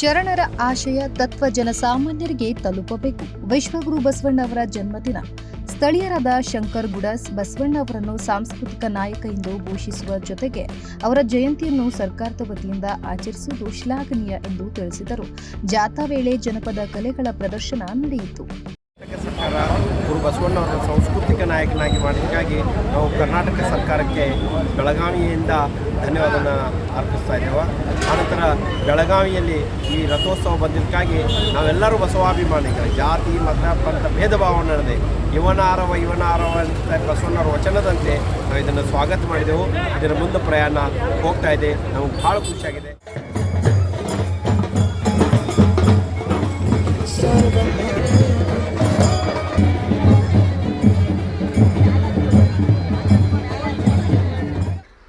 ಶರಣರ ಆಶಯ ತತ್ವ ಜನಸಾಮಾನ್ಯರಿಗೆ ತಲುಪಬೇಕು. ವಿಶ್ವಗುರು ಬಸವಣ್ಣವರ ಜನ್ಮದಿನ. ಸ್ಥಳೀಯರಾದ ಶಂಕರ್ ಗುಡಸ್ ಬಸವಣ್ಣ ಅವರನ್ನು ಸಾಂಸ್ಕೃತಿಕ ನಾಯಕ ಎಂದು ಘೋಷಿಸುವ ಜೊತೆಗೆ ಅವರ ಜಯಂತಿಯನ್ನು ಸರ್ಕಾರದ ವತಿಯಿಂದ ಆಚರಿಸುವುದು ಶ್ಲಾಘನೀಯ ಎಂದು ತಿಳಿಸಿದರು. ಜಾಥಾ ವೇಳೆ ಜನಪದ ಕಲೆಗಳ ಪ್ರದರ್ಶನ ನಡೆಯಿತು. ಬಸವಣ್ಣವರ ಸಾಂಸ್ಕೃತಿಕ ನಾಯಕನಾಗಿ ಮಾಡಿದ್ದಕ್ಕಾಗಿ ನಾವು ಕರ್ನಾಟಕ ಸರ್ಕಾರಕ್ಕೆ ಬೆಳಗಾವಿಯಿಂದ ಧನ್ಯವಾದನ ಅರ್ಪಿಸ್ತಾ ಇದ್ದೇವೆ. ಆನಂತರ ಬೆಳಗಾವಿಯಲ್ಲಿ ಈ ರಥೋತ್ಸವ ಬಂದಿದ್ದಕ್ಕಾಗಿ ನಾವೆಲ್ಲರೂ ಬಸವಾಭಿಮಾನಿಗಳು. ಜಾತಿ, ಮತ, ಪಂಥ ಭೇದ ಭಾವ ನಡೆದೆ ಇವನ ಆರವ ಇವನ ಆರವ ಅಂತ ಬಸವಣ್ಣವರ ವಚನದಂತೆ ನಾವು ಇದನ್ನು ಸ್ವಾಗತ ಮಾಡಿದೆವು. ಇದರ ಮುಂದೆ ಪ್ರಯಾಣ ಹೋಗ್ತಾ ಇದೆ. ನಮಗೆ ಭಾಳ ಖುಷಿಯಾಗಿದೆ.